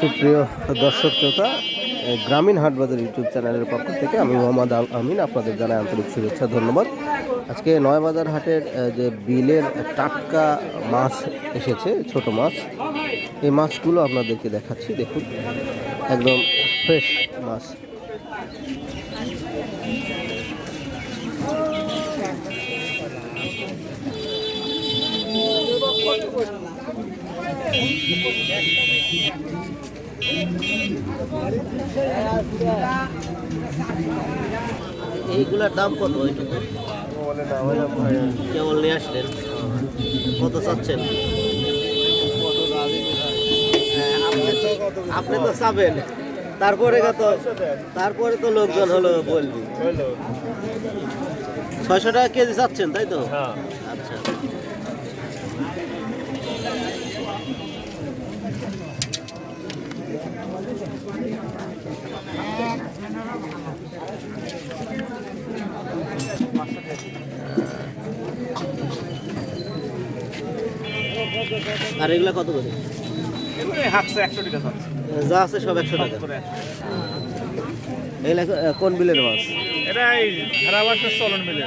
সুপ্রিয় দর্শক শ্রোতা গ্রামীণ হাটবাজার ইউটিউব চ্যানেলের পক্ষ থেকে আমি মোহাম্মদ আমিন আপনাদের জানাই আন্তরিক শুভেচ্ছা, ধন্যবাদ। আজকে নয়বাজার হাটের যে বিলের টাটকা মাছ এসেছে, ছোট মাছ এই মাছগুলো আপনাদেরকে দেখাচ্ছি দেখুন। একদম ফ্রেশ মাছ। এইগুলার দাম কত? কেবল নিয়ে আসলেন। কত চাচ্ছেন? আপনি তো চাবেন। তারপরে কত? তারপরে তো লোকজন হলো বলবি। ছয়শো টাকা কেজি চাচ্ছেন তাই তো? আচ্ছা। আর এগুলা কত করে? হাঁকছে একশো টাকা যা আছে সব একশো টাকা। এগুলা কোন বিলের মাছ? এটা এই ধারাবাসের চলন মিলে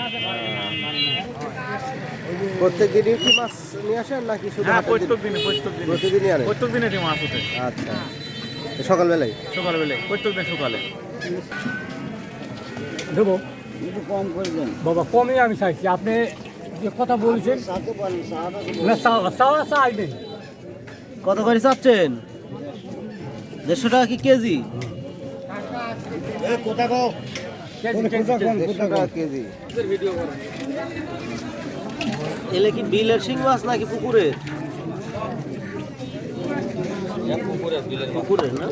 প্রত্যেক দিনই কি মাছ নিয়ে আসেন নাকি শুধু হ্যাঁ হাটের দিন? প্রত্যেক দিনে প্রত্যেক প্রতিদিনই আনেন? প্রত্যেক দিনে মাছ ওঠে। আচ্ছা। সকালবেলায়? সকালবেলায় প্রত্যেক দিন সকালে। দেবো। বাবা কমই আমি চাইছি। আপনি যে কথা বলছেন না চাওয়া কত করে চাচ্ছেন? দেড়শো টাকা কি কেজি? এলে কি বিলের শিং মাছ নাকি পুকুরের? পুকুরের না?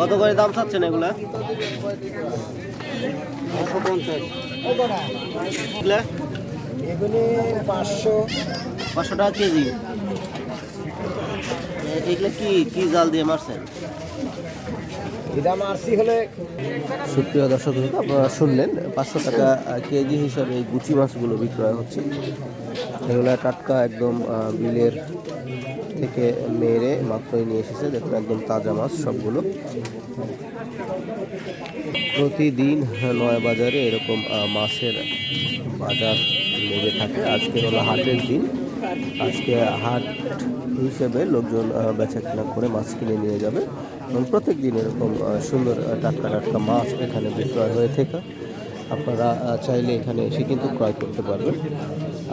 কত করে দাম চাচ্ছেন এগুলা? পাঁচশো পাঁচশো টাকা কেজি। এগুলো কি কি জাল দিয়ে মারছেন? সুপ্রিয় দর্শক, আপনারা শুনলেন, পাঁচশো টাকা কেজি হিসাবে এই গুচি মাছগুলো বিক্রয় হচ্ছে। এগুলো টাটকা একদম বিলের থেকে মেরে মাত্রই নিয়ে এসেছে। দেখুন, একদম তাজা মাছ সবগুলো। প্রতিদিন নয় বাজারে এরকম মাছের বাজার লেগে থাকে। আজকে হলো হাটের দিন। আজকে হাট হিসেবে লোকজন বেচা কেনা করে মাছ কিনে নিয়ে যাবে। এবং প্রত্যেক দিন এরকম সুন্দর টাটকা টাটকা মাছ এখানে বিক্রয় হয়ে থাকে। আপনারা চাইলে এখানে এসে কিন্তু ক্রয় করতে পারবেন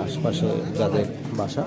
আশপাশে যাদের বাসা।